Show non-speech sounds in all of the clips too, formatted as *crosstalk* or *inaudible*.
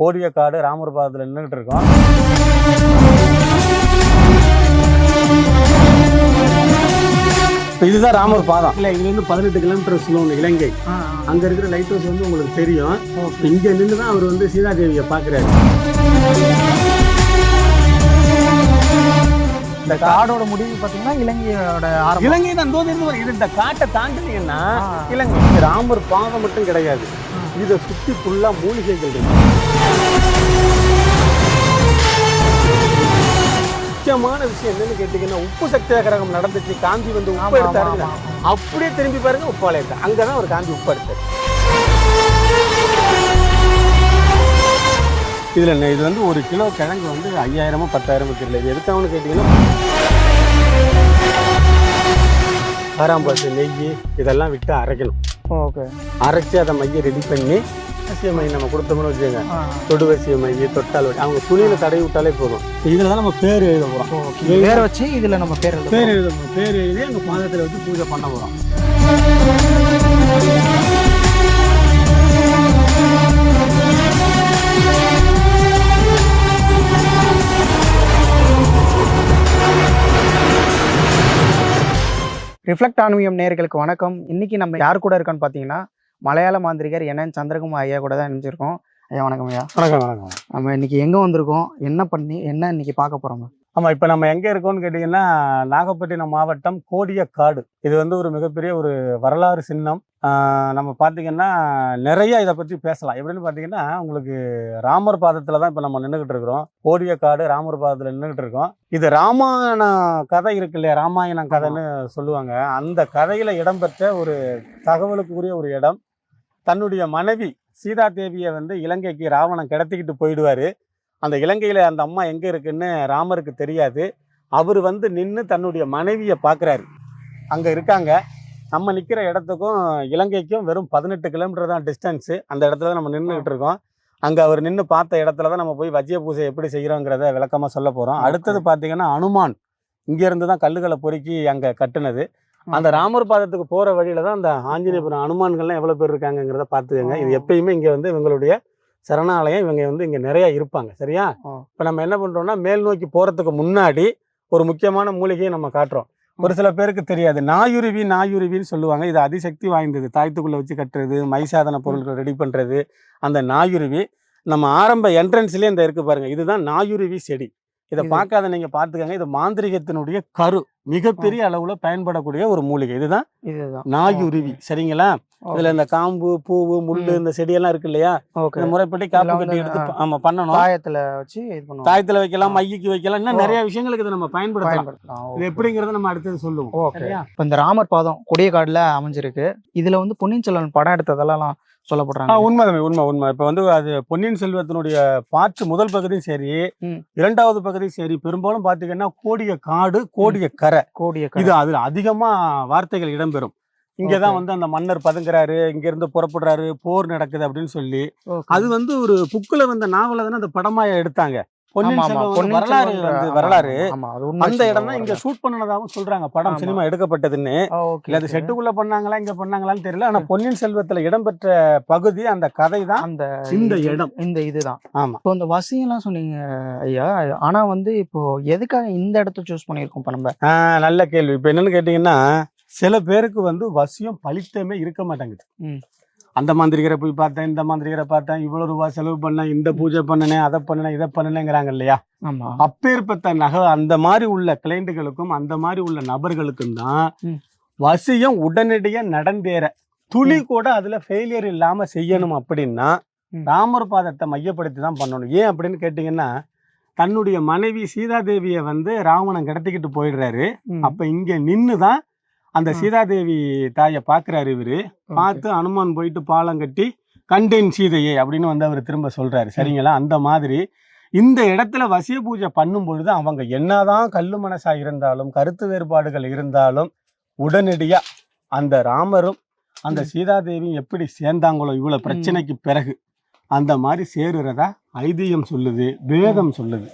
கோடியக்காடு ராமர் பாதத்தில் நின்றுகிட்டு இருக்கோம். இப்ப இதுதான் ராமர் பாதம். இல்லை இதுலேருந்து பதினெட்டு கிலோமீட்டர் சொல்லுவாங்க இலங்கை. அங்க இருக்கிற லைட் ஹவுஸ் வந்து உங்களுக்கு தெரியும். இங்க நின்று தான் அவர் வந்து சீதாதேவியை பார்க்குறாரு. இந்த காடோட முடிவு பாத்தீங்கன்னா இலங்கையோட இலங்கை தான் இந்த காட்டை தாண்டினீங்கன்னா. இலங்கை. ராமர் பாதம் மட்டும் கிடையாது. இதை சுத்தி ஃபுல்லா மூலிகைகள் இருக்கு. முக்கியமான விஷயம் என்னன்னு கேட்டீங்கன்னா உப்பு சத்தியாகிரகம் நடந்துச்சு. காந்தி வந்து உப்பு எடுத்தாருங்க. அப்படியே திரும்பி பாருங்க உப்பாலை இருக்கு அங்கதான் ஒரு காந்தி உப்பு எடுத்தாரு. இதுல இது வந்து ஒரு கிலோ கிழங்கு வந்து ஐயாயிரமோ பத்தாயிரமோ தெரியல. இது எதுக்காகனு கேட்டீங்கன்னா ஆறாம்பருப்பு நெய் இதெல்லாம் விட்டு அரைக்கணும். ஓகே அரைச்சி அதை மைய ரெடி பண்ணி அரிசிய மை நம்ம கொடுத்தோம்னு வச்சுக்கோங்க. தொடுவரிசிய மை தொட்டால் வச்சு அவங்க துணியில தடவி விட்டாலே போதும். இதில் தான் நம்ம பேர் எழுத போகிறோம் ஓகே பேர வச்சு இதுல நம்ம பேர் எழுத பேர் எழுத போகிறோம் பேர் எழுதி அங்கே பாதத்தில் வச்சு பூஜை பண்ண போகிறோம் ரிஃப்ளெக்ட் ஆன்மீகம் நேயர்களுக்கு வணக்கம். இன்னைக்கு நம்ம யார் கூட இருக்கோம்னு பார்த்தீங்கன்னா மலையாள மாந்திரிகர் என்என் சந்திரகுமார் ஐயா கூட தான் நினைச்சிருக்கோம் ஐயா வணக்கம் ஐயா. வணக்கம் வணக்கம். நம்ம இன்னைக்கு எங்க வந்திருக்கோம்? என்ன பண்ணி என்ன இன்னைக்கு பார்க்க போறோம்? ஆமாம் இப்போ நம்ம எங்கே இருக்கோம்னு கேட்டிங்கன்னா நாகப்பட்டினம் மாவட்டம் கோடியக்காடு. இது வந்து ஒரு மிகப்பெரிய ஒரு வரலாறு சின்னம். நம்ம பார்த்தீங்கன்னா நிறைய இதை பற்றி பேசலாம். எப்படின்னு பார்த்தீங்கன்னா உங்களுக்கு ராமர் பாதத்தில் தான் இப்போ நம்ம நின்றுக்கிட்டு இருக்கிறோம். கோடியக்காடு ராமர் பாதத்தில் நின்றுக்கிட்டு இருக்கோம். இது ராமாயண கதை இருக்கு இல்லையா? ராமாயணம் கதைன்னு சொல்லுவாங்க. அந்த கதையில் இடம்பெற்ற ஒரு தகவலுக்குரிய ஒரு இடம். தன்னுடைய மனைவி சீதா தேவியை வந்து இலங்கைக்கு ராவணன் கடத்திக்கிட்டு போயிடுவார். அந்த இலங்கையில் அந்த அம்மா எங்கே இருக்குன்னு ராமருக்கு தெரியாது. அவர் வந்து நின்று தன்னுடைய மனைவியை பார்க்குறாரு அங்கே இருக்காங்க. நம்ம நிற்கிற இடத்துக்கும் இலங்கைக்கும் வெறும் பதினெட்டு கிலோமீட்டர் தான் டிஸ்டன்ஸு அந்த இடத்துல தான் நம்ம நின்றுக்கிட்டு இருக்கோம். அங்கே அவர் நின்று பார்த்த இடத்துல தான் நம்ம போய் வஜ்ஜிய பூஜை எப்படி செய்கிறோங்கிறத விளக்கமாக சொல்ல போகிறோம் அடுத்தது பார்த்தீங்கன்னா அனுமான். இங்கேருந்து தான் கல்லுகளை பொறுக்கி அங்கே கட்டுனது. அந்த ராமர் பாதத்துக்கு போகிற வழியில தான் அந்த ஆஞ்சநேயபுரம் அனுமான்கள்லாம் எவ்வளோ பேர் இருக்காங்கங்கிறத பார்த்துக்கோங்க. இது எப்பயுமே இங்கே வந்து இவங்களுடைய சரணாலயம் இவங்க வந்து இங்கே நிறையா இருப்பாங்க சரியா. இப்போ நம்ம என்ன பண்ணுறோம்னா மேல் நோக்கி போகிறதுக்கு முன்னாடி ஒரு முக்கியமான மூலிகையை நம்ம காட்டுறோம். ஒரு சில பேருக்கு தெரியாது. நாயுருவி நாயுருவின்னு சொல்லுவாங்க. இது அதிசக்தி வாய்ந்தது. தாய்த்துக்குள்ளே வச்சு கட்டுறது மைசாதன பொருட்கள் ரெடி பண்ணுறது அந்த நாயுருவி. நம்ம ஆரம்ப என்ட்ரன்ஸ்லேயே இந்த இருக்கு பாருங்க. இதுதான் நாயுருவி செடி. இதை. பார்க்காத நீங்க பார்த்துக்கங்க. இது மாந்திரிகத்தினுடைய கரு. மிகப்பெரிய அளவுல பயன்படக்கூடிய ஒரு மூலிகை. இதுதான் இதுதான். நாயுருவி சரிங்களா? இதுல இந்த காம்பு பூவு முள்ளு. இந்த செடியெல்லாம் இருக்கு இல்லையா? இந்த முறைப்படி காப்பு கட்டி எடுத்து ஆமா பண்ணணும். தாயத்துல வச்சு தாயத்துல வைக்கலாம். மையக்கு வைக்கலாம். இன்னும். நிறைய விஷயங்களுக்கு இதை நம்ம பயன்படுத்தலாம். இது எப்படிங்கறத நம்ம அடுத்தது சொல்லுவோம். இப்போ இந்த ராமர் பாதம் கொடியக்காடுல அமைஞ்சிருக்கு. இதுல வந்து பொன்னியின் செல்வன் படம் எடுத்ததெல்லாம் சொல்லப்படுறாங்க. உண்மை உண்மை உண்மை. இப்போ வந்து அது பொன்னியின் செல்வத்தினுடைய பாட்டு முதல் பகுதியும் சரி. இரண்டாவது பகுதியும் சரி பெரும்பாலும் பாத்தீங்கன்னா கோடிய காடு கோடிய கரை கோடிய இது அதுல அதிகமா வார்த்தைகள் இடம்பெறும். இங்கதான். வந்து அந்த மன்னர் பதுங்குறாரு இங்க இருந்து புறப்படுறாரு போர் நடக்குது அப்படின்னு சொல்லி. அது வந்து ஒரு புக்குல வந்த நாவல தானே அந்த படமாய எடுத்தாங்க. வரலாறு வந்து வரலாறு. அந்த இடம் தான் இங்க ஷூட் பண்ணனதாகவும் சொல்றாங்க. படம். சினிமா எடுக்கப்பட்டதுன்னு. இல்ல அது செட்டுக்குள்ள பண்ணாங்களா இங்க பண்ணாங்களான்னு தெரியல. ஆனா பொன்னியின் செல்வத்துல இடம்பெற்ற பகுதி அந்த கதை தான் அந்த இந்த இடம். இந்த இதுதான். ஆமா. இப்போ இந்த வசியம்லாம் சொன்னீங்க ஐயா. ஆனா வந்து இப்போ எதுக்காக இந்த இடத்த சூஸ் பண்ணியிருக்கோம் இப்போ நம்ம? நல்ல கேள்வி. இப்ப என்னன்னு கேட்டீங்கன்னா சில பேருக்கு வந்து வசியம் பலித்தமே இருக்க மாட்டேங்குது. அந்த மாந்திரிகரை போய் பார்த்தேன் இந்த மாந்திரிகரை பார்த்தேன் இவ்வளவு ரூபாய் செலவு பண்ணேன் இந்த பூஜை பண்ணினேன் அதை பண்ணினேன் இதை பண்ணினேங்கிறாங்க இல்லையா அப்பேற்பட்ட நகை அந்த மாதிரி உள்ள கிளைண்ட்டுகளுக்கும் அந்த மாதிரி உள்ள நபர்களுக்கும் தான். வசியம் உடனடியா நடந்தேற துளி கூட அதுல ஃபெயிலியர் இல்லாம செய்யணும் அப்படின்னா. ராமர் பாதத்தை மையப்படுத்தி தான் பண்ணணும் ஏன் அப்படின்னு கேட்டீங்கன்னா தன்னுடைய மனைவி சீதாதேவியை வந்து ராவணன் கடத்திக்கிட்டு போயிடுறாரு. அப்ப இங்க நின்று தான் அந்த. சீதாதேவி தாயை பார்க்கறாரு இவரு. பார்த்து அனுமான் போயிட்டு பாலம் கட்டி கண்டேன் சீதையே அப்படின்னு வந்து அவர் திரும்ப சொல்றாரு சரிங்களா அந்த மாதிரி இந்த இடத்துல வசிய பூஜை பண்ணும் பொழுது அவங்க என்னதான் கல்லு மனசா இருந்தாலும் கருத்து வேறுபாடுகள் இருந்தாலும் உடனடியா அந்த ராமரும் அந்த. சீதாதேவியும் எப்படி சேர்ந்தாங்களோ இவ்வளவு பிரச்சனைக்கு பிறகு அந்த மாதிரி சேருறதா ஐதீகம் சொல்லுது வேதம் சொல்லுது.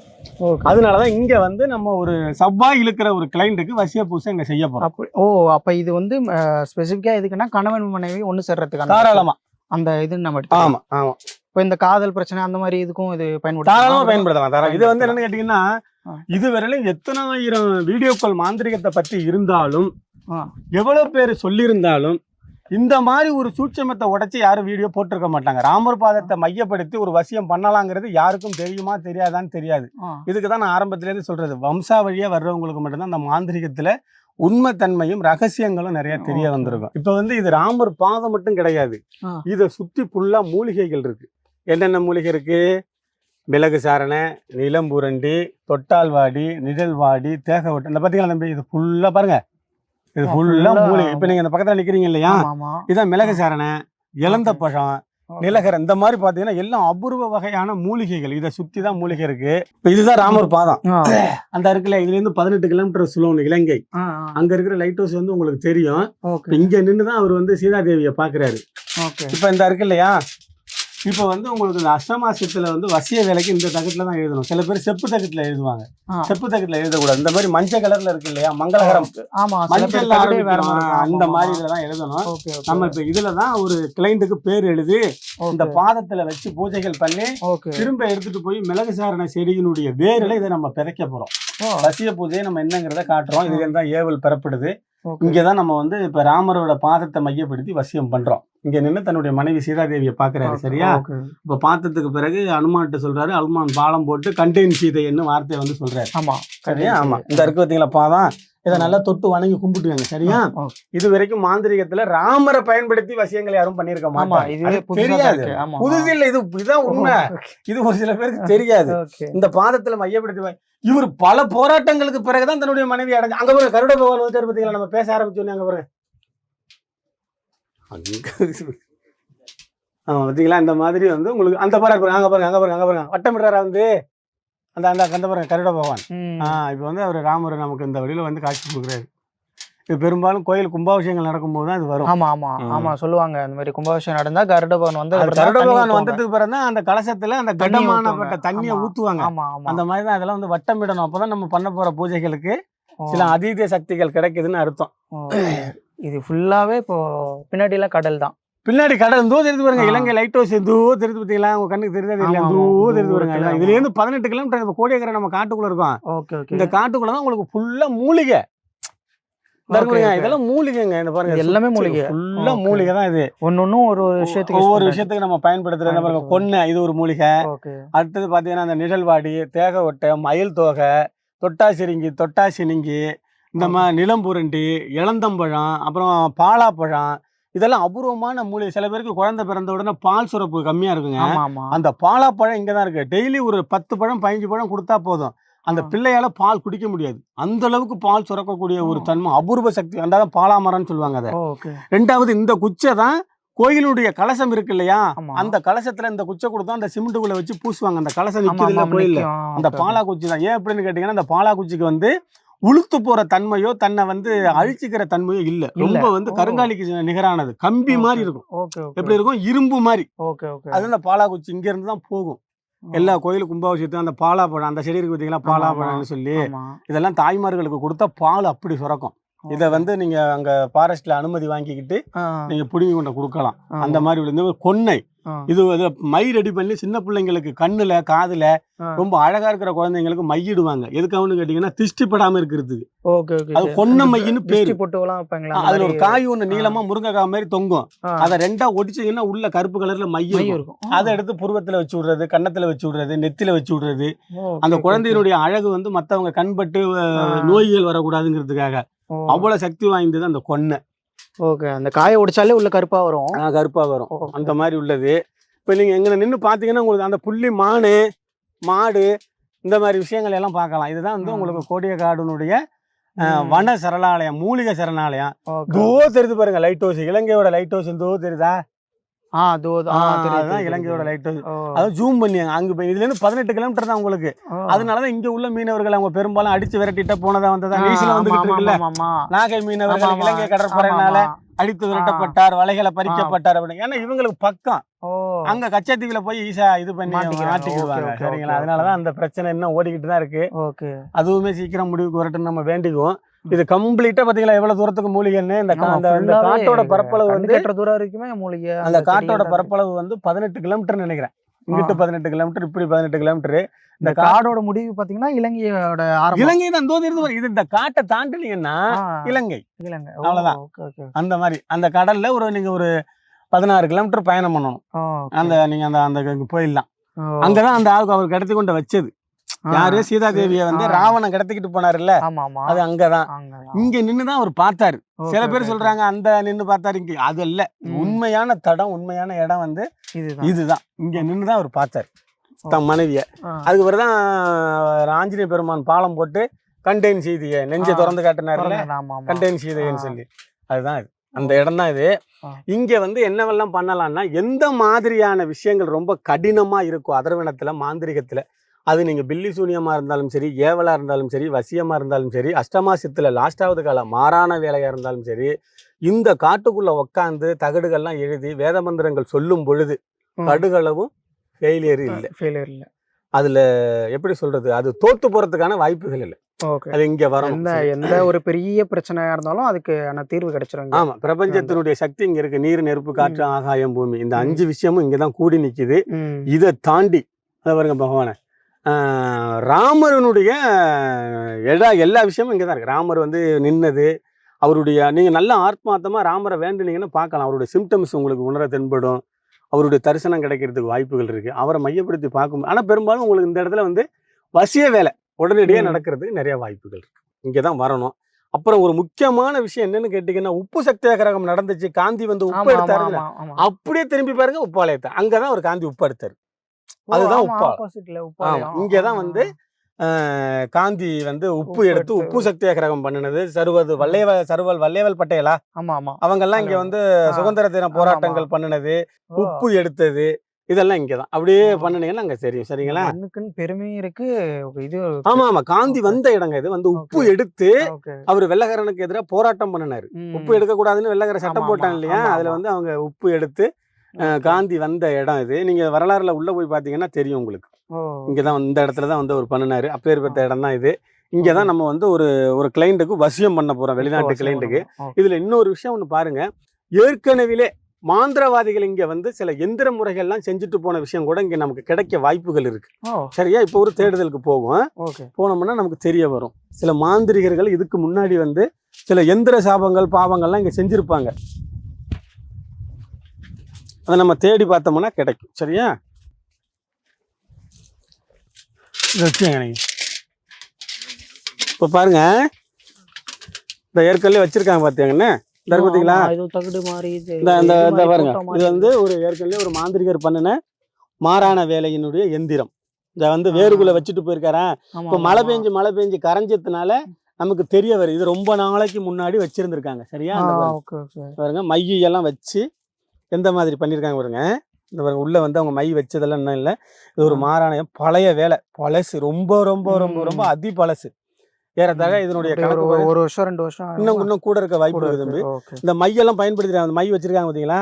அதனாலதான் இங்க வந்து நம்ம ஒரு செவ்வாய் இழுக்கிற ஒரு கிளைண்ட்டுக்கு வசிய பூசை இங்க செய்ய போறோம். ஓ அப்ப இது வந்து ஸ்பெசிஃபிக்கா எதுக்குன்னா கணவன் மனைவி ஒண்ணு சேர்றதுக்கான தாராளமா. அந்த இது நம்ம. ஆமா ஆமா. இப்போ இந்த காதல் பிரச்சனை அந்த மாதிரி இதுக்கும் இது தாராளமா பயன்படுத்தலாம். இது வந்து என்னன்னு கேட்டீங்கன்னா. இதுவரையிலும் எத்தனாயிரம் வீடியோக்கள் மாந்திரிகத்தை பற்றி இருந்தாலும். எவ்வளவு பேர் சொல்லியிருந்தாலும் இந்த மாதிரி ஒரு சூட்சமத்தை உடைச்சு யாரும் வீடியோ போட்டிருக்க மாட்டாங்க. ராமர் பாதத்தை மையப்படுத்தி ஒரு வசியம் பண்ணலாங்கிறது யாருக்கும் தெரியுமா தெரியாதான்னு தெரியாது. இதுக்கு தான் நான் ஆரம்பத்திலேருந்து சொல்றது. வம்சா வழியா வர்றவங்களுக்கு மட்டும்தான் அந்த மாந்திரிகத்துல உண்மைத்தன்மையும் ரகசியங்களும் நிறைய தெரிய. வந்திருக்கும். இப்போ வந்து இது ராமர் பாதம் மட்டும் கிடையாது. இதை சுத்தி ஃபுல்லா மூலிகைகள் இருக்கு. என்னென்ன மூலிகை இருக்கு? மிளகு சாரணை நிலம்புரண்டி தொட்டால்வாடி நிழல்வாடி தேகவட்டம் இந்த பார்த்தீங்களா தம்பி? இது ஃபுல்லா பாருங்க. இது ஃபுல்லா மூலிகை. இப்போ நீங்க இந்த பக்கத்துல நிக்கிறீங்க இல்லையா. இதான் மிளகு சாரணை இளந்த பழம் ஓகே. நிலகரம் இந்த மாதிரி பார்த்தீங்கன்னா எல்லாம் அபூர்வ வகையான மூலிகைகள். இதை சுத்தி தான் மூலிகை இருக்கு. இப்போ இதுதான் ராமர் பாதம் அந்த இருக்குல்ல இதுல இருந்து பதினெட்டு கிலோமீட்டர் சுலோன் இலங்கை. அங்க இருக்கிற லைட் ஹவுஸ் வந்து உங்களுக்கு தெரியும். இங்க நின்று தான் அவர் வந்து சீதாதேவியை பாக்குறாரு. ஓகே. இப்ப இந்த இருக்கு இல்லையா இப்ப வந்து உங்களுக்கு இந்த அஷ்டமாசத்துல வந்து வசிய வேலைக்கு இந்த தகட்டுல தான் எழுதணும். சில பேர் செப்பு தகட்டுல எழுதுவாங்க. செப்பு தகட்டுல எழுதக்கூடாது. இந்த மாதிரி மஞ்சள் கலர்ல இருக்கு இல்லையா? மங்களகரம். மஞ்சள். அந்த மாதிரி ஆமா. இதுல தான் எழுதணும். நம்ம இப்ப இதுல தான் ஒரு கிளைண்ட்டுக்கு பேர் எழுதி இந்த பாதத்துல வச்சு பூஜைகள் பண்ணி திரும்ப எடுத்துட்டு போய் மிளகு சாரண செடியினுடைய வேரில் இதை நம்ம விதைக்க போறோம். வசிய பூஜையை நம்ம என்னங்கிறத காட்டுறோம். இதுல தான் ஏவல் பெறப்படுது. இங்கே தான் நம்ம வந்து இப்போ ராமரோட பாதத்தை மையப்படுத்தி வசியம் பண்றோம். இங்க நின்று தன்னுடைய மனைவி சீதாதேவியை பார்க்கறாரு சரியா. இப்போ பார்த்ததுக்கு பிறகு அனுமான்கிட்ட சொல்றாரு அனுமான் பாலம் போட்டு கண்டெயின் சீதைன்னு வார்த்தையை வந்து சொல்றாரு. ஆமா சரியா? ஆமா. இந்த இருக்கு பார்த்தீங்களா பாதம்? இதை நல்லா தொட்டு வணங்கி கும்பிட்டுவாங்க சரியா? இது வரைக்கும் மாந்திரிகத்துல ராமரை பயன்படுத்தி வசியங்கள் யாரும் பண்ணியிருக்க ஆமா மாட்டாங்க. தெரியாது. புதுசு இல்ல இது இதுதான் உண்மை. இது ஒரு சில பேருக்கு தெரியாது. இந்த பாதத்துல மையப்படுத்தி இவர் பல போராட்டங்களுக்கு பிறகுதான் தன்னுடைய மனைவி அடைஞ்சு அங்க பாருங்க கருட பகவான் வந்து பார்த்தீங்களா நம்ம பேச ஆரம்பிச்சோன்னே அங்க பாருங்க. *laughs* பார்த்தீங்களா இந்த மாதிரி வந்து உங்களுக்கு அந்த பாரு பாருங்க அங்க பாருங்க அங்க பாருங்க அங்க பாருங்க. வட்டமிடுறாரா வந்து? அந்த அந்த பாருங்க கருட பகவான் இப்போ வந்து அவர் ராமர் நமக்கு இந்த வழியில வந்து காட்சி கொடுக்குறாரு இது பெரும்பாலும் கோயில் கும்பாபிஷேகங்கள் நடக்கும்போது தான் இது வரும் ஆமா ஆமா. ஆமா சொல்லுவாங்க அந்த மாதிரி கும்பாபிஷேகம் நடந்தா கருட பவன் வந்து கருட பகவான். வந்ததுக்கு பிறகு தான் அந்த கலசத்துல அந்த கடமானப்பட்ட. தண்ணியை. ஊத்துவாங்க ஆமா ஆமா அந்த மாதிரி தான் அதெல்லாம் வந்து வட்டமிடணும் அப்பதான் நம்ம பண்ண போற பூஜைகளுக்கு சில அதீத சக்திகள் கிடைக்குதுன்னு அர்த்தம். இது ஃபுல்லாவே இப்போ பின்னாடி எல்லாம் கடல் தான் பின்னாடி கடல் தூ தெரிந்து பாருங்க. இலங்கை லைட் ஹவுஸ் தூ தெரிந்து பார்த்தீங்களா உங்க கண்ணுக்கு தெரியுதா தெரியல ஆமா, தூ. தெரிந்து பாருங்க. இதுல இருந்து பதினெட்டு கிலோமீட்டர் இப்போ கோடியக்கரை நம்ம காட்டுக்குள்ள இருக்கோம் இந்த காட்டுக்குள்ள தான் உங்களுக்கு ஃபுல்லா மூலிகை. இதெல்லாம் மூலிகைங்க இந்த பாருங்க எல்லாமே மூலிகை. ஃபுல்லா. மூலிகை தான் இது ஒன்னொன்னும் ஒரு ஒரு விஷயத்துக்கு ஒவ்வொரு. விஷயத்துக்கு நம்ம பயன்படுத்துறது இந்த பாருங்க. கொன்னை இது ஒரு மூலிகை அடுத்தது பார்த்தீங்கன்னா அந்த நிழல்வாடி தேகவட்டை மயில் தோகை தொட்டாசிரிங்கி தொட்டாசினிங்கி இந்த மாதிரி நிலம்புரண்டி இளந்தம்பழம் அப்புறம் பாலாப்பழம் இதெல்லாம் அபூர்வமான மூலிகை. சில பேருக்கு குழந்தை பிறந்த உடனே பால் சுரப்பு கம்மியா இருக்குங்க. அந்த பாலாப்பழம் இங்கே தான் இருக்கு. டெய்லி ஒரு பத்து பழம் பதினஞ்சு பழம் கொடுத்தா போதும். அந்த. பிள்ளையால பால் குடிக்க முடியாது. அந்த அளவுக்கு பால் சுரக்கக்கூடிய ஒரு. தன்மை அபூர்வ சக்தி. அதான் பாலாமரம்னு சொல்லுவாங்க அதை. ரெண்டாவது இந்த குச்சை தான் கோயிலுடைய கலசம் இருக்கு இல்லையா. அந்த கலசத்துல இந்த குச்சை கொடுத்தா அந்த சிமெண்ட்டுக்குள்ள வச்சு பூசுவாங்க. அந்த கலசம் நிக்குது இல்ல கோயில்ல. அந்த பாலா குச்சி தான் ஏன் அப்படின்னு கேட்டீங்கன்னா அந்த பாலா குச்சிக்கு வந்து உளுத்து போற தன்மையோ தன்னை வந்து அழிச்சுக்கிற தன்மையோ இல்ல. ரொம்ப வந்து. கருங்காலிக்கு நிகரானது. கம்பி. மாதிரி இருக்கும். எப்படி இருக்கும்? இரும்பு மாதிரி அது அந்த பாலா குச்சி இங்க இருந்து தான் போகும். எல்லா கோயிலுக்கு கும்பாபிஷேகத்துக்கும் அந்த பாலாப்பழம் அந்த செடி இருக்கு பார்த்தீங்களா ஆமா, பாலாப்பழம்னு சொல்லி இதெல்லாம் தாய்மார்களுக்கு கொடுத்தா பால் அப்படி சுரக்கும். இதை வந்து நீங்க அங்க ஃபாரஸ்ட்ல அனுமதி வாங்கிக்கிட்டு நீங்க பிடுங்கி கொண்டு கொடுக்கலாம். அந்த மாதிரி இந்த கொன்னை. இது மை ரெடி பண்ணி சின்ன பிள்ளைங்களுக்கு கண்ணுல காதுல. ரொம்ப அழகா இருக்கிற குழந்தைங்களுக்கு மையிடுவாங்க. எதுக்காகன்னு கேட்டீங்கன்னா திஷ்டி படாம இருக்கிறதுக்கு அது கொன்ன மையின்னு பேரு. அதுல ஒரு காய் ஒண்ணு நீளமா முருங்கைக்காய் மாதிரி தொங்கும். அதை ரெண்டா ஒடிச்சீங்கன்னா உள்ள கருப்பு கலர்ல மை மை இருக்கும். அதை எடுத்து புருவத்துல வச்சு விடுறது கன்னத்துல வச்சு விடுறது நெத்தில வச்சு விடுறது. அந்த குழந்தையினுடைய அழகு வந்து மத்தவங்க கண்பட்டு. நோய்கள் வரக்கூடாதுங்கிறதுக்காக. அவ்வளவு சக்தி வாய்ந்தது அந்த கொன்னை. ஓகே. அந்த காயை உடைச்சாலே உள்ள கருப்பா வரும். ஆ, கருப்பா வரும். அந்த மாதிரி உள்ளது. இப்போ நீங்கள் எங்கே நின்று பார்த்தீங்கன்னா உங்களுக்கு அந்த புள்ளி மானு மாடு இந்த மாதிரி விஷயங்கள் எல்லாம் பார்க்கலாம். இதுதான் வந்து. உங்களுக்கு கோடியக்காடுனுடைய. வன சரணாலயம் மூலிகை சரணாலயம். தோ தெரியுது பாருங்க லைட் ஹவுஸ். இலங்கையோட லைட் ஹவுஸ் தோ தெரியுதா? ஆ அதுதான் இலங்கையோட. Lighthouse. அதாவது ஜூம் பண்ணியாங்க. அங்கே போய் இதுலேருந்து பதினெட்டு கிலோமீட்டர் தான் உங்களுக்கு. ஓ. அதனால தான் இங்கே உள்ள மீனவர்கள் அவங்க பெரும்பாலும் அடிச்சு விரட்டிட்ட போனதா வந்ததா? ஆமா, வந்துகிட்டு இருக்குல்ல. நாகை மீனவர்கள். இலங்கை கடற்படையினால. அடித்து விரட்டப்பட்டார் வலைகளை பறிக்கப்பட்டார் அப்படின்னு. ஏன்னா இவங்களுக்கு பக்கம். அங்க கச்சத்தீவுல போய் ஈஸா இது பண்ணி. மாட்டிக்கிடுவாங்க சரிங்களா? அதனாலதான். அந்த பிரச்சனை இன்னும் ஓடிக்கிட்டு தான் இருக்கு அதுவுமே சீக்கிரம் முடிவுக்கு வரட்டும்னு நம்ம வேண்டிக்குவோம். இது கம்ப்ளீட்டா பாத்தீங்களா எவ்வளவு தூரத்துக்கு மூலிகைன்னு? இந்த அந்த காட்டோட பரப்பளவு வந்து தூரம் வரைக்குமே மூலிகை அந்த காட்டோட. பரப்பளவு வந்து பதினெட்டு கிலோமீட்டர் நினைக்கிறேன். இங்கிட்டு. பதினெட்டு கிலோமீட்டர் இப்படி பதினெட்டு கிலோமீட்டர். இந்த காடோட முடிவு பாத்தீங்கன்னா இலங்கையோட ஆரம்பம். இலங்கை தான் தோதி இருந்து. இது இந்த காட்டை தாண்டினீங்கன்னா இலங்கை. இலங்கை. அவ்வளவுதான். அந்த மாதிரி. அந்த கடல்ல ஒரு நீங்க ஒரு பதினாறு கிலோமீட்டர் பயணம் பண்ணணும். அந்த நீங்க அந்த அந்த போயிடலாம் அங்கதான் அந்த ஆளுக்கு அவர் கடத்தி கொண்டு வச்சது. யாரு சீதா தேவிய வந்து. ராவணன் கடத்திக்கிட்டு போனாருல்ல? அது அங்கதான். இங்க நின்னுதான் அவர் பார்த்தாரு. சில பேர். சொல்றாங்க அந்த நின்னு பார்த்தாரு. இங்க அது இல்ல. உண்மையான தடம் உண்மையான இடம் வந்து இதுதான். இங்க நின்னுதான் அவர் பார்த்தாரு. தன் மனைவிய. அதுக்கு பிறகுதான் ஆஞ்சநேய பெருமான் பாலம் போட்டு கண்டேன் செய்திய நெஞ்சை. திறந்து காட்டினார்ல சீதைன்னு ஆ. சொல்லி. அதுதான் இது. அந்த இடம் தான் இது. இங்க வந்து என்னவெல்லாம் பண்ணலாம்னா எந்த மாதிரியான விஷயங்கள் ரொம்ப கடினமா இருக்கோ அதர்வனத்துல மாந்திரிகத்துல அது நீங்க பில்லி சூனியமா இருந்தாலும் சரி ஏவலா இருந்தாலும் சரி வசியமா இருந்தாலும் சரி அஷ்டமாசத்துல லாஸ்டாவது கால மாறான வேலையா இருந்தாலும் சரி இந்த காட்டுக்குள்ள உட்காந்து தகடுகள்லாம் எழுதி வேத மந்திரங்கள் சொல்லும் பொழுது. கடுகளவும் ஃபெயிலியர் இல்லை. failure இல்ல. அதுல எப்படி சொல்றது? அது தோத்து போறதுக்கான வாய்ப்புகள் இல்லை. ஓகே. அது இங்க வரணும். எந்த ஒரு பெரிய பிரச்சனையா இருந்தாலும் அதுக்கான தீர்வு கிடைச்சிரும் இங்க. ஆமா. பிரபஞ்சத்தினுடைய சக்தி இங்க இருக்கு. நீர் நெருப்பு காற்று. ஆகாயம் பூமி. இந்த. அஞ்சு விஷயமும் இங்கதான் கூடி நிக்குது. ம். இதை தாண்டி அதை பாருங்க பகவான ராமரனுடைய எல்லா எல்லா விஷயமும் இங்கே தான் இருக்கு. ராமர் வந்து நின்னது அவருடைய நீங்க நல்ல ஆத்மார்த்தமா ராமரை வேண்டுனீங்கன்னா பார்க்கலாம். அவருடைய சிம்டம்ஸ் உங்களுக்கு உணர தென்படும். அவருடைய தரிசனம் கிடைக்கிறதுக்கு வாய்ப்புகள் இருக்கு. அவரை மையப்படுத்தி பார்க்கும். ஆனா பெரும்பாலும் உங்களுக்கு இந்த இடத்துல வந்து வசிய வேலை உடனடியாக. நடக்கிறதுக்கு நிறைய வாய்ப்புகள் இருக்கு. இங்கே தான் வரணும். அப்புறம் ஒரு முக்கியமான விஷயம் என்னன்னு கேட்டீங்கன்னா உப்பு சத்தியாகிரகம் நடந்துச்சு. காந்தி வந்து உப்பு எடுத்தாரு. அப்படியே திரும்பி பாருங்க உப்பாலயத்தை அங்கதான் ஒரு காந்தி உப்பு எடுத்தாரு. அதுதான் உப்பாலம். இங்கதான் வந்து காந்தி வந்து உப்பு உப்பு எடுத்து உப்பு சத்தியாகிரகம் பண்ணினது. சர்வது வல்லேவ சர்வல் வல்லேவல் பட்டேலா? ஆமா ஆமா. அவங்கெல்லாம் இங்க அதுல வந்து சுதந்திர தின போராட்டங்கள். பண்ணினது உப்பு எடுத்தது இதெல்லாம் இங்கதான் அப்படியே. பண்ணுனீங்கன்னா அங்க தெரியும் சரிங்களா? மண்ணுக்குன்னு பெருமையும் இருக்கு இது ஆமா ஆமா. காந்தி. வந்த இடங்க இது. வந்து உப்பு. எடுத்து அவர் வெள்ளக்காரனுக்கு எதிராக போராட்டம் பண்ணினாரு. உப்பு எடுக்க கூடாதுன்னு வெள்ளக்கார சட்டம் ஆமா, இல்லையா? அதுல. வந்து அவங்க உப்பு எடுத்து காந்தி வந்த இடம் இது. நீங்க வரலாறுல உள்ள போய் பாத்தீங்கன்னா தெரியும் உங்களுக்கு. இங்கதான் இந்த இடத்துல தான் வந்து அவர் பண்ணினாரு. அப்பேற்பட்ட இடம் தான் இது. இங்க தான் நம்ம வந்து ஒரு ஒரு கிளைண்ட்டுக்கு வசியம் பண்ண போறோம். வெளிநாட்டு கிளைண்ட்டுக்கு இதுல இன்னொரு விஷயம் ஒன்று பாருங்க. ஏற்கனவே மாந்திரவாதிகள் இங்க வந்து சில எந்திர முறைகள்லாம் செஞ்சுட்டு போன விஷயம் கூட இங்க நமக்கு கிடைக்க வாய்ப்புகள் இருக்கு. சரியா? இப்போ ஒரு தேடுதலுக்கு போவோம். போனோம்னா நமக்கு தெரிய வரும். சில மாந்திரிகர்கள் இதுக்கு முன்னாடி வந்து சில எந்திர சாபங்கள் பாவங்கள்லாம் இங்க செஞ்சிருப்பாங்க. அதை நம்ம தேடி பார்த்தோம்னா கிடைக்கும். சரியா? இதை வச்சுங்க நீங்க. இப்போ பாருங்க. இந்த ஏற்கனவே வச்சிருக்காங்க பார்த்தீங்கன்னா பார்த்தீங்களா இந்த இந்த பாருங்க. இது வந்து ஒரு ஏற்கனவே ஒரு மாந்திரிகர் பண்ணின மாறான வேலையினுடைய எந்திரம். இதை வந்து வேருக்குள்ள வச்சுட்டு போயிருக்காரா? ஆமா, இப்போ மழை. பெஞ்சு மழை பெஞ்சு கரைஞ்சதுனால நமக்கு தெரிய வருது இது ரொம்ப நாளைக்கு முன்னாடி வச்சிருந்திருக்காங்க. சரியா? பாருங்க. Okay okay. பாருங்க மையை எல்லாம் வச்சு எந்த மாதிரி பண்ணியிருக்காங்க பாருங்க இந்த பாருங்க உள்ள வந்து அவங்க மை வச்சதெல்லாம் என்ன இல்லை இது ஒரு. மாறான பழைய வேலை பழசு ரொம்ப ரொம்ப ரொம்ப ரொம்ப. அதி பழசு ஏறத்தாழ இதனுடைய கணக்கு ஒரு வருஷம் ரெண்டு வருஷம் இன்னும்? இன்னும் கூட இருக்க வாய்ப்பு இருக்குது. இந்த மையெல்லாம் பயன்படுத்திருக்காங்க அந்த மை வச்சிருக்காங்க பாத்தீங்களா?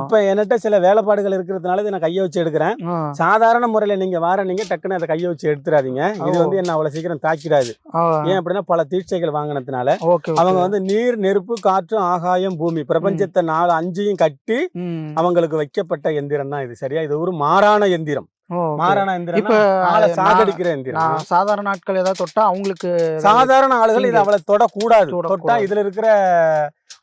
இப்ப என்கிட்ட சில வேலைப்பாடுகள் இருக்கிறதுனால இதை நான் கையை வச்சு எடுக்கிறேன். சாதாரண முறையில நீங்க வார நீங்க டக்குன்னு அதை கையை வச்சு எடுத்துறாதீங்க. இது. வந்து என்ன அவ்வளவு சீக்கிரம் தாக்கிடாது. ஏன் அப்படின்னா பல தீட்சைகள் வாங்கினதுனால அவங்க. வந்து நீர் நெருப்பு காற்று ஆகாயம் பூமி பிரபஞ்சத்தை நாலு அஞ்சையும் கட்டி. அவங்களுக்கு வைக்கப்பட்ட எந்திரம் தான் இது. சரியா? இது ஒரு மாறான எந்திரம். மாறான ஆளை சாகடிக்கிற நான் சாதாரண நாட்கள் ஏதாவது தொட்டா அவங்களுக்கு சாதாரண ஆளுகள் இதை. அவளை தொடக்கூடாது. தொட்டா இதுல இருக்கிற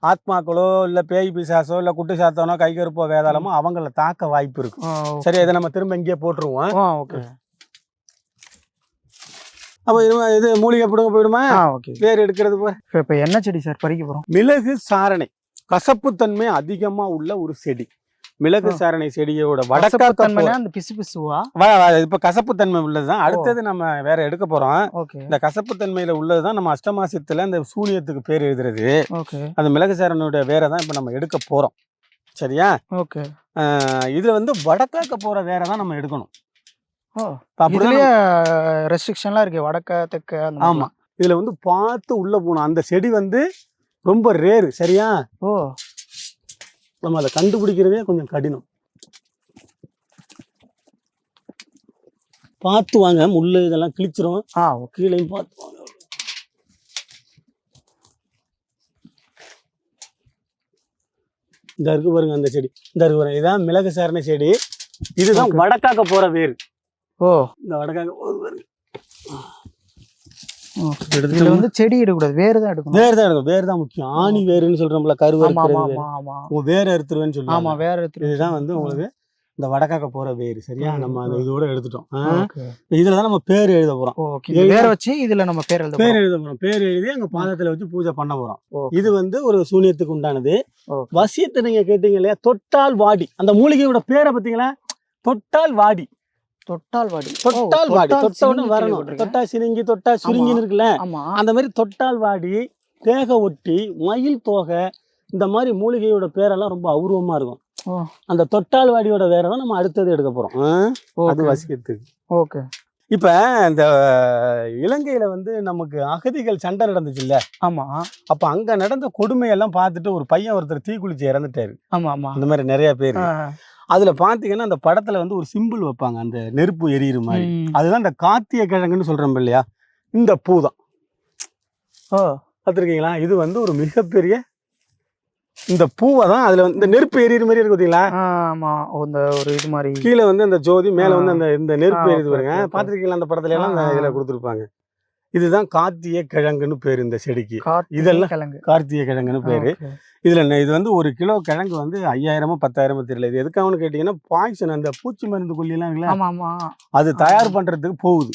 ஆத்மாக்களோ இல்ல பேய் பிசாசோ இல்ல குட்டு சாத்தனோ கைகருப்போ வேதாளமோ அவங்கள தாக்க வாய்ப்பு இருக்கு. ஆ, ஓகே. சரி இதை நம்ம திரும்ப இங்கேயே போட்டுருவோம். ஓகே. அப்ப இது மூலிகை பிடுங்க போயிடுமா? ஓகே. வேர் எடுக்கிறது போய். இப்ப என்ன செடி சார் பறிக்க போறோம்? மிளகு சாரணை. கசப்புத்தன்மை அதிகமா உள்ள ஒரு செடி. மிளகு. சாரணை செடியோட வடக்காத்தன்மை அந்த பிசு பிசுவா? இப்ப கசப்புத்தன்மை உள்ளதுதான். அடுத்தது நம்ம வேற எடுக்க போறோம். இந்த கசப்புத்தன்மையில உள்ளதுதான் நம்ம அஷ்டமாசியத்துல இந்த சூனியத்துக்கு பேர் எழுதுறது. அந்த மிளகு சாரனுடைய வேற தான் இப்ப நம்ம எடுக்க போறோம். சரியா? ஓகே. இதுல வந்து வடக்காக்க போற வேற தான் நம்ம எடுக்கணும். இதுலயே ரெஸ்ட்ரிக்ஷன்லாம் இருக்கு வடக்க தெக்க அந்த ஆமா. இதுல வந்து பார்த்து உள்ள போகணும். அந்த செடி வந்து ரொம்ப ரேரு சரியா? ஓ. நம்ம அதை கண்டுபிடிக்கிறதே கொஞ்சம் கடினம். பார்த்து வாங்க முள் இதெல்லாம் கிழிச்சிரும். ஆ கீழையும் பார்த்து வாங்க. இந்த இருக்கு பாருங்க அந்த செடி. இந்த இருக்கு பாருங்க இதான் மிளகு சாரண செடி. இதுதான் வடக்காக்க போற வேர். ஓ. இந்த வடக்காக்க போகுது பாருங்க. இதுல வந்து செடி எடுக்கக்கூடாது வேறு தான் எடுக்கணும். வேர் தான் எடுக்கும் வேர் தான் முக்கியம். ஆணி வேருன்னு சொல்றோம்ல கருவு ஆமா ஆமா இருக்கிறது ஆமா ஆமா. வேற எடுத்துரு இதுதான் வந்து உங்களுக்கு இந்த வடக்காக்க போற வேர் சரியா? நம்ம அந்த. இதோட எடுத்துட்டோம். இதுல தான் நம்ம பேர் எழுத போறோம். வேற வச்சு இதுல நம்ம பேர் எழுத பேர். எழுத போறோம். பேர் எழுதி அங்க பாதத்துல வச்சு பூஜை பண்ண போறோம். இது வந்து ஒரு சூனியத்துக்கு உண்டானது. வசியத்தை நீங்க கேட்டீங்க இல்லையா? தொட்டால் வாடி. அந்த மூலிகையோட பேரை பாத்தீங்களா தொட்டால் வாடி. தொட்டால் வாடி. தொட்டால் வாடி. வரணும். தொட்டா சினுங்கி தொட்டா சுருங்கின்னு இருக்குல்ல? அந்த மாதிரி தொட்டால் வாடி தேக ஒட்டி மயில் தோகை இந்த மாதிரி மூலிகையோட பேரெல்லாம் ரொம்ப அபூர்வமா இருக்கும். அந்த தொட்டால் வாடியோட வேற தான் நம்ம அடுத்தது எடுக்க போறோம்? அது. வசியத்துக்கு ஓகே. இப்ப இந்த இலங்கையில வந்து நமக்கு அகதிகள் சண்டை நடந்துச்சு இல்ல? ஆமா. அப்ப அங்க நடந்த கொடுமையெல்லாம் பார்த்துட்டு ஒரு பையன் ஒருத்தர் தீக்குளிச்சு இறந்துட்டாரு. ஆமா ஆமா. அந்த மாதிரி நிறைய பேர். அதுல பாத்தீங்கன்னா அந்த படத்துல வந்து ஒரு சிம்பிள் வைப்பாங்க. அந்த நெருப்பு எரியுற மாதிரி. அதுதான் இந்த காத்திய கிழங்குன்னு சொல்றோம் இல்லையா? இந்த பூ தான். ஓ பார்த்துருக்கீங்களா இது வந்து ஒரு மிகப்பெரிய இந்த பூவை தான் அதுல வந்து இந்த நெருப்பு எரியுற மாதிரி இருக்கு பார்த்தீங்களா ஆ, ஆமா. ஓ, இந்த ஒரு இது மாதிரி. கீழே வந்து அந்த ஜோதி மேல. வந்து அந்த இந்த நெருப்பு எரியுது பாருங்க. பார்த்துருக்கீங்களா அந்த படத்துல எல்லாம் அந்த. இதுல கொடுத்துருப்பாங்க. இதுதான் கார்த்திய கிழங்குன்னு பேரு இந்த செடிக்கு. கார்த்திகை இதெல்லாம் கிழங்கு. கார்த்திய கிழங்குன்னு பேரு. இதுல இது வந்து ஒரு கிலோ கிழங்கு வந்து ஐயாயிரமோ பத்தாயிரமோ தெரியல. இது எதுக்காகனு கேட்டீங்கன்னா பாய்சன் அந்த பூச்சி மருந்து கொல்லி எல்லாம் இருக்குல்ல? ஆமா ஆமா. அது தயார் பண்றதுக்கு போகுது.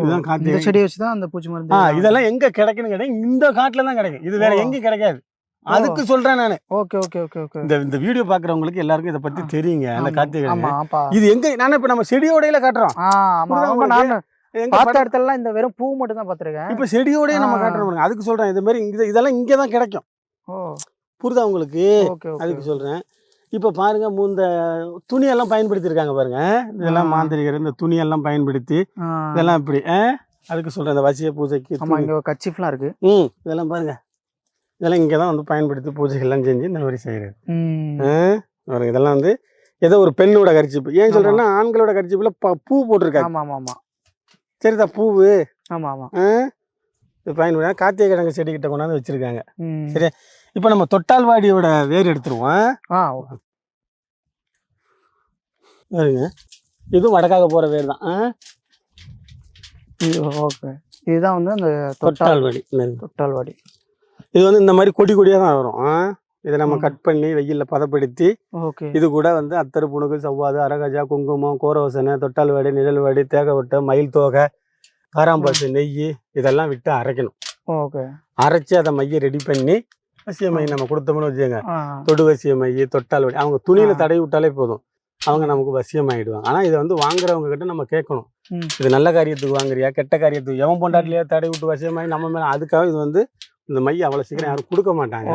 இதுதான் கார்த்திகை. செடியை வச்சு தான் அந்த பூச்சி மருந்து ஆ இதெல்லாம் எங்க கிடைக்குன்னு கேட்டீங்க இந்த காட்டுல தான் கிடைக்கும். இது வேற. எங்கேயும் கிடைக்காது. அதுக்கு சொல்றேன் நானு. Okay okay okay okay. இந்த இந்த வீடியோ பாக்குறவங்களுக்கு எல்லாருக்கும் இதை பத்தி. தெரியுங்க அந்த கார்த்திகை இது எங்க நானே இப்ப நம்ம செடியோடையில காட்டுறோம். பார்த்த படம்- இடத்துல இந்த வெறும் பூ மட்டும் தான் பாத்திருக்கேன் இப்ப செடியோடய நம்ம. காட்டுறோம். அதுக்கு சொல்றேன் இது மாதிரி இங்க இதெல்லாம் இங்க தான் கிடைக்கும். ஓ. புரியுதா உங்களுக்கு? அதுக்கு சொல்றேன். இப்ப பாருங்க இந்த துணியெல்லாம் பயன்படுத்தி இருக்காங்க பாருங்க. இதெல்லாம். மாந்திரிகர் இந்த துணியெல்லாம் பயன்படுத்தி இதெல்லாம் இப்படி? அதுக்கு சொல்றேன் இந்த வசிய பூஜைக்கு ஆமா துணி. இங்க கச்சிஃப்லாம் இருக்கு. ம் இதெல்லாம் பாருங்க. இதெல்லாம் இங்கே தான் வந்து பயன்படுத்தி பூஜைகள்லாம் செஞ்சு இந்த மாதிரி பாருங்க இதெல்லாம் வந்து ஏதோ ஒரு பெண்ணோட கரிச்சிப்பு. ஏன் சொல்றேன்னா ஆண்களோட கரிச்சிப்புல ப- பூ போட்டிருக்காங்க. ஆமா ஆமா ஆமா. சரிதா பூவு. ஆமா ஆமா ஆ? இது பயன்படுத்த கார்த்திகை கிழங்கு செடி கிட்ட கொண்டாந்து வச்சிருக்காங்க. சரி. இப்போ நம்ம தொட்டால்வாடியோட வேர் எடுத்துருவோம். ஆ பாருங்க. இதுவும் வடக்காக போற வேர் தான். ஓகே. இதுதான் வந்து அந்த தொட்டால் தொட்டால்வாடி இந்த- தொட்டால் வாடி இது வந்து இந்த மாதிரி கொடி கொடியாக தான் வரும். ஆ? இதை நம்ம. கட் பண்ணி வெயில்ல பதப்படுத்தி இது கூட வந்து அத்தரு புணுகு சவ்வாது அரகஜா குங்குமம் கோரவசனை தொட்டால்வாடி நிழல்வாடி தேகவட்டை மயில் தோகை காராம்பாசு நெய் இதெல்லாம் விட்டு அரைக்கணும். ஓகே. அரைச்சி அதை மைய ரெடி பண்ணி வசிய மை நம்ம கொடுத்தோம்னு வச்சுக்கோங்க. தொடு வசிய மை தொட்டால் வடி. அவங்க துணியில. தடவி விட்டாலே போதும். அவங்க நமக்கு வசியம் ஆயிடுவாங்க ஆனா இதை வந்து வாங்குறவங்க கிட்ட நம்ம கேட்கணும். இது நல்ல காரியத்துக்கு வாங்குறியா கெட்ட காரியத்துக்கு? எவன் பொண்டாட்டிலேயே தடவி விட்டு வசியமாயி நம்ம மேல அதுக்காக இது வந்து இந்த மை அவ்வளவு சீக்கிரம் யாரும் கொடுக்க மாட்டாங்க.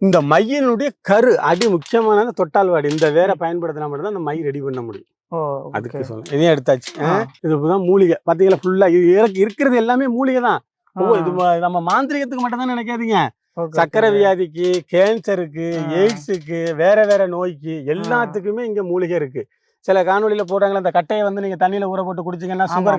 இந்த மையினுடைய கரு அடி முக்கியமானது தொட்டால் வாடி இந்த வேரை பயன்படுத்தினா மட்டும்தான் அந்த மை ரெடி பண்ண முடியும். அதுக்கு சொல்ல இதையும் எடுத்தாச்சு. இதுதான் மூலிகை. பாத்தீங்களா ஃபுல்லா இது இறக்கு- இருக்கிறது எல்லாமே மூலிகை தான் ஓ. இது நம்ம மாந்திரிகத்துக்கு மட்டும் தான் நினைக்காதீங்க சக்கரை. வியாதிக்கு கேன்சருக்கு. எய்ட்ஸுக்கு வேற வேற நோய்க்கு எல்லாத்துக்குமே இங்க மூலிகை இருக்கு. சில காணொளியில போடுறாங்களா அந்த கட்டையை வந்து நீங்க தண்ணியில ஊற போட்டு குடிச்சீங்கன்னா சுகர்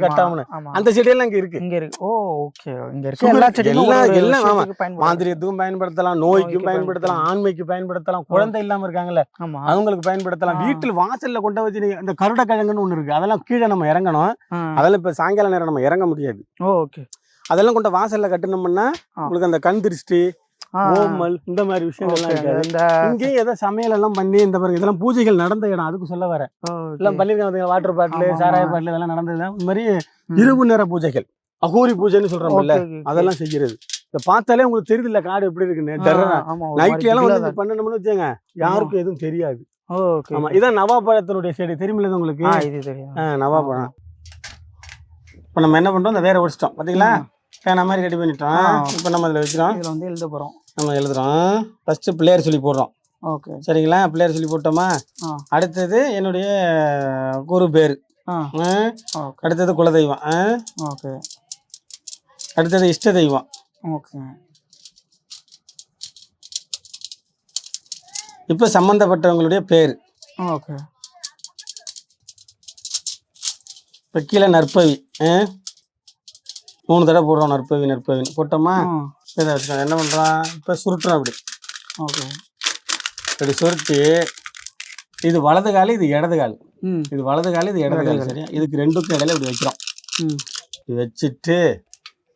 ஆமா. அந்த செடியெல்லாம் இங்க இருக்கு இங்க இருக்கு ஓ ஓகே இங்க இருக்கு எல்லா எல்லாம் ஆமா. விஷயத்துக்கு பயன்படும். மாந்திரியத்துக்கும் பயன்படுத்தலாம் நோய்க்கும் நோய்க்கு பயன்படுத்தலாம் ஆண்மைக்கு பயன்படுத்தலாம் குழந்தை இல்லாம இருக்காங்கல்ல அவங்களுக்கு பயன்படுத்தலாம். வீட்டில் வாசல்ல கொண்டு வச்சு இந்த கருட கிழங்குன்னு ஒண்ணு இருக்கு அதெல்லாம் கீழே நம்ம இறங்கணும். அதெல்லாம் இப்ப சாயங்கால நேரம் நம்ம இறங்க முடியாது ஓகே அதெல்லாம் கொண்டு வாசல்ல கட்டினோம்னா. உங்களுக்கு அந்த கண் திருஷ்டி ஓமல் இந்த மாதிரி விஷயங்கள்லாம் இருக்காது. இங்கேயும் ஏதோ சமையல் எல்லாம் பண்ணி இந்த பாருங்க இதெல்லாம் பூஜைகள் நடந்த இடம் அதுக்கு சொல்ல வரேன். எல்லாம். பண்ணிருக்காங்க வாட்டர் பாட்டில் சாராய. பாட்டில் இதெல்லாம் நடந்தது இந்த மாதிரி. இரவு நேர பூஜைகள். அகோரி பூஜைன்னு சொல்றோம்ல. அதெல்லாம் செய்யறது. இதை பார்த்தாலே உங்களுக்கு தெரியுது இல்ல காடு எப்படி இருக்குன்னு நைட்ல எல்லாம் வந்து பண்ணணும்னு வச்சுங்க யாருக்கும் எதுவும் தெரியாது. ஆமா. இதான் நவாப்பழத்தினுடைய செடி. தெரியுமில்ல உங்களுக்கு? நவாப்பழம். இப்போ நம்ம என்ன பண்றோம்? இந்த வேற ஒடிச்சிட்டோம் பாத்தீங்களா? பேனா மாதிரி ரெடி பண்ணிட்டோம். இப்போ நம்ம அதில் வச்சுக்கிறோம் இதுல வந்து எழுத போறோம். நம்ம எழுதுறோம். ஃபர்ஸ்ட் பிள்ளையர் சொல்லி போடுறோம். ஓகே. சரிங்களா? பிள்ளையர் சொல்லி போட்டோமா. அடுத்தது என்னுடைய குரு பேர். அடுத்தது குலதெய்வம். ஓகே. அடுத்தது இஷ்ட தெய்வம். ஓகே. இப்போ சம்மந்தப்பட்டவங்களுடைய பேர். ஓகே. இப்போ கீழே நற்பவி? மூணு தடவை போடுறோம். நற்பவி நற்பவின்னு. போட்டோமா? இதை வச்சுக்கோங்க என்ன பண்ணுறோம் இப்போ சுருட்டுறோம் அப்படி. ஓகே. இப்படி சுருட்டி இது வலது கால் இது இடது கால். ம். இது வலது கால் இது இடது கால். சரியா? இதுக்கு ரெண்டுக்கும் இடையில இப்படி வைக்கிறோம். ம். இப்படி வச்சுட்டு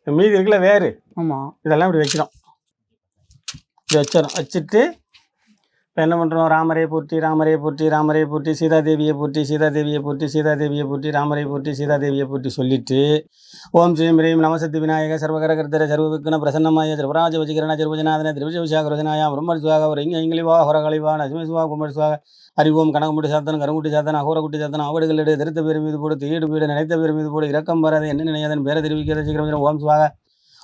மீதி இருக்குல்ல வேறு ஆமாம் இதெல்லாம் இப்படி வைக்கிறோம். இப்படி வச்சிடறோம் வச்சுட்டு இப்போ என்ன பண்ணுறோம் ராமரே போற்றி ராமரே போற்றி ராமரே போற்றி சீதாதேவியை போற்றி சீதாதேவியை போற்றி சீதாதேவியை போற்றி ராமரை போற்றி சீதாதேவியை போற்றி சொல்லிட்டு ஓம் ஸ்ரீம் ஹ்ரீம் நமசக்தி விநாயக சர்வகரகர்த்தர கர்த்தர பிரசன்னமாய திருவராஜ வஜிகரண திருவஜநாதன திருவிஜவிசாகரசனாயா பிரம்மர் சுவாக ஒரு இங்கே இங்கிலிவா ஹொரகலிவா நசிம சுவா குமர் சுவாக அறிவோம் ஓம் கனகமுட்டி சாத்தன் கருங்குட்டி சாத்தன் அகோரகுட்டி சாத்தன் அவடுகளிடையே திருத்த பேர் மீது போடு தீடு வீடு நினைத்த பேர் மீது போடு இரக்கம் வராது என்ன நினையாதன் பேர தெரிவிக்கிறது சீக்கிரம் ஓம் சுவாக.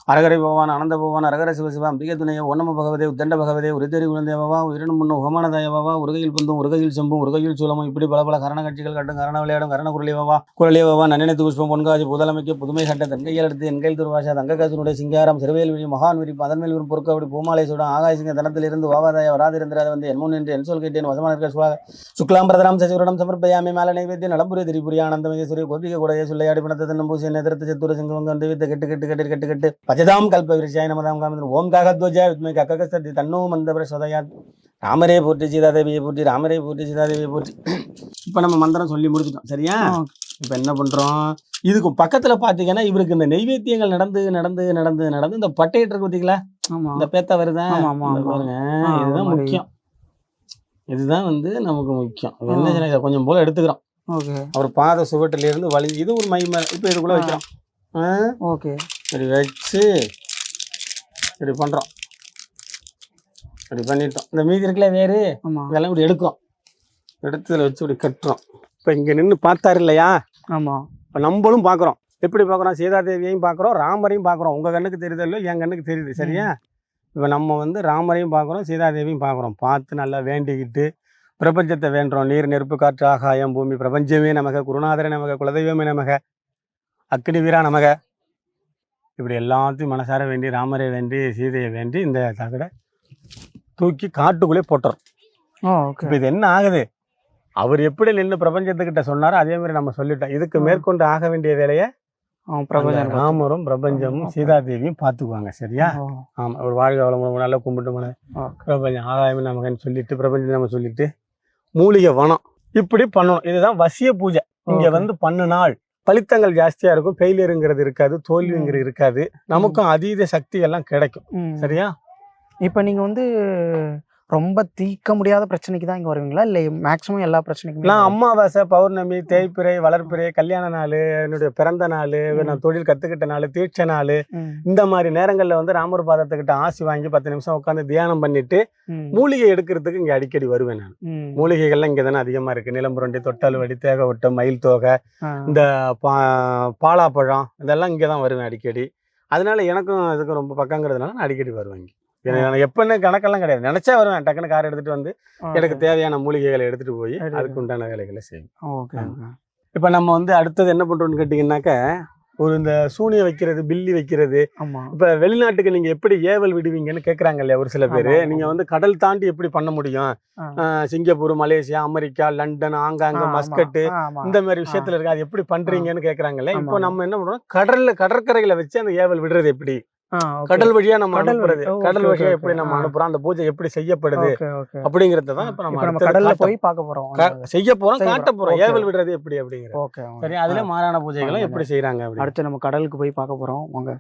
அரகரை பகவான் ஆனந்த பகவான் அரகர சிவசிவா அம்பிகை துணைய ஒன்னம பகவதே உத்தண்ட பகவதே உரித்தறி குழந்தேவா உயிரினும் முன்னும் உகமானதாயவா உருகையில் பந்தும் உருகையில் செம்பும் உருகையில் சூலமும் இப்படி பல பல கரண கட்சிகள் கட்டும் கரண விளையாடும் கரண குரலியவா குரலியவா நன்னெனத்து புஷ்பம் பொன்காஜி புதலமைக்க புதுமை கட்ட தங்கையில் எடுத்து எண்கையில் துருவாசா தங்ககாசனுடைய சிங்காரம் சிறுவேல் விழி மகான் விரி அதன் மேல் வரும் பொறுக்கபடி பூமாலை சுடம் ஆகாயசிங்க தனத்திலிருந்து வாவாதாய வராதிருந்திராத வந்து என் முன் என்று என் சொல் கேட்டேன் வசமான இருக்க சுவாக. சுக்லாம் பிரதராம் சசிவரணம் சமர்ப்பயாமி மேல நைவேத்திய நலம்புரி திரிபுரி ஆனந்தமகேஸ்வரி கோபிக கூடைய சொல்லையாடி பிணத்தை நம்பூசி எதிர்த்து சத்துர சிங்கம் தெய்வத்தை கெட்டு கெட்டு கெட்டு கெட்டு கெட்டு. பஜதாம் கல்ப விருஷாய நமதாம் காமந்திரம் ஓம் காகத்வஜாய வித்மை கக்ககஸ்தி தன்னோ மந்தபர சோதயாத். ராமரே போற்றி சீதாதேவியை போற்றி ராமரே போற்றி சீதாதேவியை போற்றி இப்போ நம்ம மந்திரம் சொல்லி முடிச்சிட்டோம். சரியா? இப்போ என்ன பண்ணுறோம் இதுக்கு பக்கத்தில் பார்த்தீங்கன்னா இவருக்கு இந்த நெய்வேத்தியங்கள் நடந்து நடந்து நடந்து நடந்து இந்த பட்டையிட்டு இருக்கு பார்த்தீங்களா இந்த பேத்த வருதா? ஆமா, ஆமா, இந்த ஆமா. பாருங்க. இதுதான். முக்கியம். இதுதான் வந்து நமக்கு முக்கியம். என்ன கொஞ்சம் போல எடுத்துக்கிறோம். ஓகே. அவர் பாத சுவட்டில இருந்து வலி இது ஒரு மை மேல இப்போ இதுக்குள்ள. வைக்கிறோம். ஓகே. இப்படி வச்சு இப்படி பண்றோம். இப்படி பண்ணிட்டோம். இந்த மீதி இருக்குல்ல வேறு இதெல்லாம் இப்படி எடுக்கிறோம் எடுத்து இதில் வச்சு இப்படி கட்டுறோம். இப்போ இங்கே நின்று பார்த்தாரு இல்லையா? ஆமாம் இப்போ நம்மளும் பார்க்குறோம். எப்படி பார்க்குறோம்? சீதாதேவியையும் பார்க்குறோம் ராமரையும் பார்க்குறோம். உங்கள் கண்ணுக்கு தெரியுதோ இல்லையோ என் கண்ணுக்கு தெரியுது. சரியா? இப்போ நம்ம வந்து ராமரையும் பார்க்குறோம் சீதாதேவியும் பார்க்குறோம். பார்த்து நல்லா வேண்டிக்கிட்டு பிரபஞ்சத்தை வேண்டுறோம் நீர் நெருப்பு காற்று ஆகாயம் பூமி பிரபஞ்சமே நமக குருநாதரே நமக குலதெய்வமே நமக அக்னி வீரா நமக. இப்படி எல்லாத்தையும் மனசார வேண்டி ராமரை வேண்டி சீதையை வேண்டி இந்த தகடை தூக்கி காட்டுக்குள்ளே போட்டுறோம். இப்போ இது என்ன ஆகுது? அவர் எப்படி நின்று பிரபஞ்சத்துக்கிட்ட சொன்னாரோ அதே மாதிரி நம்ம சொல்லிட்டோம். இதுக்கு. மேற்கொண்டு ஆக வேண்டிய வேலையை பிரபஞ்சம் ராமரும் பிரபஞ்சமும் ஆ. சீதாதேவியும் பார்த்துக்குவாங்க சரியா? ஓ, ஆமா ஒரு வாழ்க வளமுடன் நல்லா கும்பிட்டு ஆ. பிரபஞ்சம் ஆகாயம் நமக்குன்னு சொல்லிட்டு பிரபஞ்சம் நம்ம சொல்லிட்டு மூலிகை வனம். இப்படி பண்ணணும். இதுதான் வசிய பூஜை. இங்க. வந்து பண்ணுனாள் பலித்தங்கள் ஜாஸ்தியா இருக்கும். ஃபெயிலியருங்கிறது இருக்காது. தோல்விங்கிறது இருக்காது. நமக்கும் அதீத சக்தி எல்லாம் கிடைக்கும். சரியா? இப்போ நீங்கள் வந்து ரொம்ப தீர்க்க முடியாத பிரச்சனைக்கு தான் இங்கே வருவீங்களா? இல்லை மேக்ஸிமம் எல்லா பிரச்சனைக்குமே நான் அமாவாசை பௌர்ணமி தேய்பிறை வளர்ப்பிறை கல்யாண நாள் என்னுடைய பிறந்த நாள். நான் தொழில் கத்துக்கிட்ட நாள் தீட்சை நாள் இந்த மாதிரி நேரங்கள்ல வந்து ராமர் பாதத்துக்கிட்ட ஆசி வாங்கி பத்து நிமிஷம் உட்காந்து தியானம் பண்ணிட்டு மூலிகை எடுக்கிறதுக்கு இங்க அடிக்கடி வருவேன் நான். மூலிகைகள்லாம் இங்கே தானே அதிகமாக இருக்குது நிலம்புரண்டி தொட்டாலுவடி தேகவட்டம் மயில் தோகை இந்த பா பாலாப்பழம் இதெல்லாம் இங்கே தான் வருவேன் அடிக்கடி. அதனால எனக்கும் இதுக்கும் ரொம்ப பக்கங்கிறதுனால நான் அடிக்கடி வருவேன் இங்கே. எனக்கு எப்பன்னு கணக்கெல்லாம் கிடையாது. நினச்சா வருவேன் டக்குன்னு கார் எடுத்துகிட்டு வந்து. எனக்கு தேவையான மூலிகைகளை எடுத்துகிட்டு போய் எடுத்துட்டு அதுக்கு உண்டான வேலைகளை செய்வேன். ஓகே இப்போ நம்ம வந்து அடுத்தது என்ன பண்ணுறோம்னு கேட்டிங்கன்னாக்க ஒரு இந்த சூனியம் வைக்கிறது பில்லி வைக்கிறது இப்போ வெளிநாட்டுக்கு நீங்கள் எப்படி ஏவல் விடுவீங்கன்னு கேட்குறாங்க இல்லையா ஒரு சில பேர். நீங்கள் வந்து கடல் தாண்டி எப்படி பண்ண முடியும்? சிங்கப்பூர் மலேசியா அமெரிக்கா லண்டன் ஆங்காங்க மஸ்கட்டு இந்த மாதிரி விஷயத்துல இருக்கு. அது எப்படி பண்றீங்கன்னு கேக்குறாங்கல்ல இப்போ. நம்ம என்ன பண்றோம்? கடல்ல கடற்கரையில வச்சு அந்த ஏவல் விடுறது எப்படி? கடல் வழியா நம்ம அனுப்புறது. கடல் வழியா எப்படி. நம்ம. அனுப்புறோம்? அந்த பூஜை எப்படி செய்யப்படுது? அப்படிங்கறத தான் இப்போ நம்ம கடல்ல போய் பார்க்க போறோம். செய்ய போறோம் காட்ட போறோம். ஏவல் விடுறது எப்படி அப்படிங்கிற ஓகே சரி அதுல மாறான பூஜைகளும் எப்படி செய்யறாங்க அடுத்து நம்ம கடலுக்கு போய் பார்க்க போறோம். வாங்க.